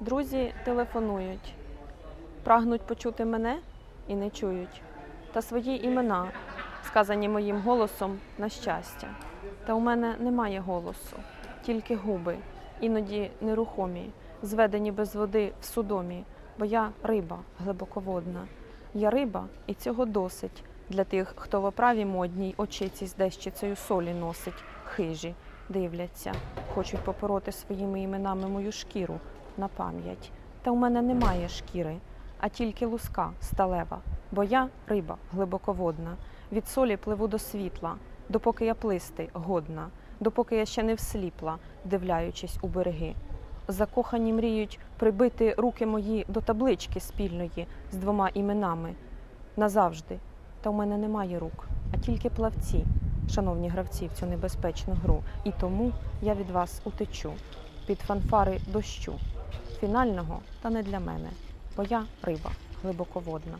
Друзі телефонують, прагнуть почути мене і не чують. Та свої імена, сказані моїм голосом на щастя. Та у мене немає голосу, тільки губи, іноді нерухомі, зведені без води в судомі, бо я риба глибоководна. Я риба, і цього досить для тих, хто в оправі модній очиці з дещицею солі носить, хижі, дивляться, хочуть попороти своїми іменами мою шкіру на пам'ять. Та у мене немає шкіри, а тільки луска сталева, бо я риба глибоководна. Від солі пливу до світла, допоки я плисти годна, допоки я ще не всліпла, вдивляючись у береги. Закохані мріють прибити руки мої до таблички спільної з двома іменами назавжди. Та в мене немає рук, а тільки плавці, шановні гравці, в цю небезпечну гру. І тому я від вас утечу під фанфари дощу, фінального та не для мене, бо я риба глибоководна.